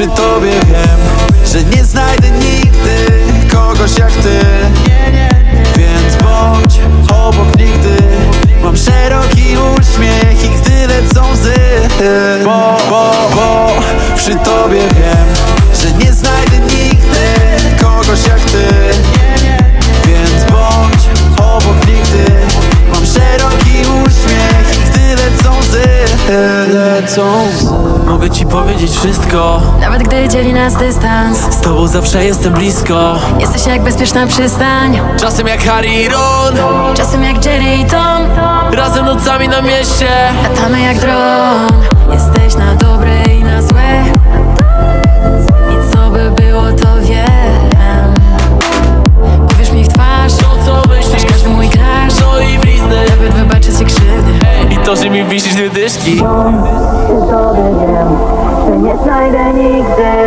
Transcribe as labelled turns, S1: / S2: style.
S1: przy tobie wiem, że nie znajdę nigdy kogoś jak ty. Więc bądź obok nigdy. Mam szeroki uśmiech i gdy lecą łzy. Bo, bo, bo przy tobie wiem, że nie znajdę nigdy kogoś jak ty. Więc bądź obok nigdy. Mam szeroki uśmiech i gdy lecą łzy. Lecą łzy
S2: Mogę ci powiedzieć wszystko.
S3: Nawet gdy dzieli nas dystans.
S2: Z tobą zawsze jestem blisko.
S3: Jesteś jak bezpieczna przystań.
S2: Czasem jak Harry i Ron.
S3: Czasem jak Jerry i Tom.
S2: Razem nocami na mieście.
S3: Latamy jak dron. Jesteś na dobre i na złe. I co by było to wiem. Powiesz mi w twarz.
S2: To co myślisz.
S3: Każdy mój crash
S2: No i blizny.
S3: Nawet wybaczę ci krzywdy.
S2: I to, że mi wisisz dwie dyszki
S3: Nie znajdę nigdy